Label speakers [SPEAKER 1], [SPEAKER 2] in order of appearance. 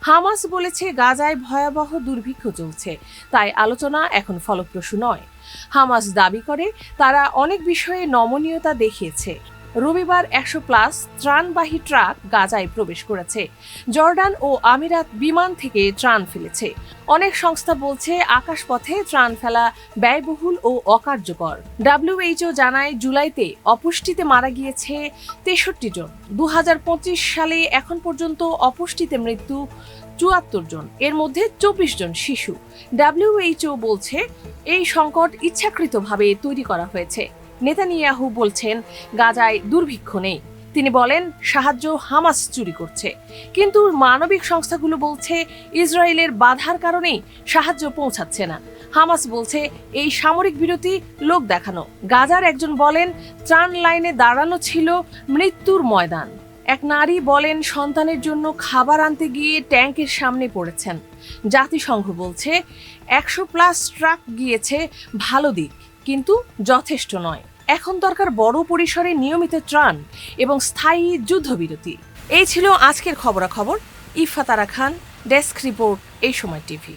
[SPEAKER 1] Hamas বলেছে, গাজায় ভয়াবহ দুর্ভিক্ষ চলছে। তাই আলোচনা এখন ফলপ্রসূ নয়। হামাস দাবি করে, তারা অনেক বিষয়ে নমনীয়তা দেখিয়েছে। রবিবার একশো প্লাস ত্রাণবাহী ট্রাক গাজায় প্রবেশ করেছে। জর্ডান ও আমিরাত বিমান থেকে ত্রাণ ফেলেছে। অনেক সংস্থা বলছে, আকাশপথে ত্রাণ ফেলা ব্যয়বহুল ও অকার্যকর। ডাব্লিউএইচও জানায়, জুলাইতে অপুষ্টিতে মারা গিয়েছে তেষট্টি জন। দু হাজার পঁচিশ সালে এখন পর্যন্ত অপুষ্টিতে মৃত্যু চুয়াত্তর জন। এর মধ্যে চব্বিশ জন শিশু। ডাব্লিউএইচও বলছে, এই সংকট ইচ্ছাকৃতভাবে তৈরি করা হয়েছে। নেতানিয়াহু বলছেন, গাজায় দুর্ভিক্ষ নেই। তিনি বলেন, সাহায্য হামাস চুরি করছে। কিন্তু মানবিক সংস্থাগুলো বলছে, ইসরায়েলের বাধার কারণেই সাহায্য পৌঁছাচ্ছে না। হামাস বলছে, এই সামরিক বিরতি লোক দেখানো। গাজার একজন বলেন, ত্রাণ লাইনে দাঁড়ানো ছিল মৃত্যুর ময়দান। এক নারী বলেন, সন্তানের জন্য খাবার আনতে গিয়ে ট্যাঙ্কের সামনে পড়েছেন। জাতিসংঘ বলছে, একশো প্লাস ট্রাক গিয়েছে, ভালো দিক, কিন্তু যথেষ্ট নয়। এখন দরকার বড় পরিসরে নিয়মিত ত্রাণ এবং স্থায়ী যুদ্ধবিরতি। এই ছিল আজকের খবরাখবর। ইফাতারা খান, ডেস্ক রিপোর্ট, এই সময় টিভি।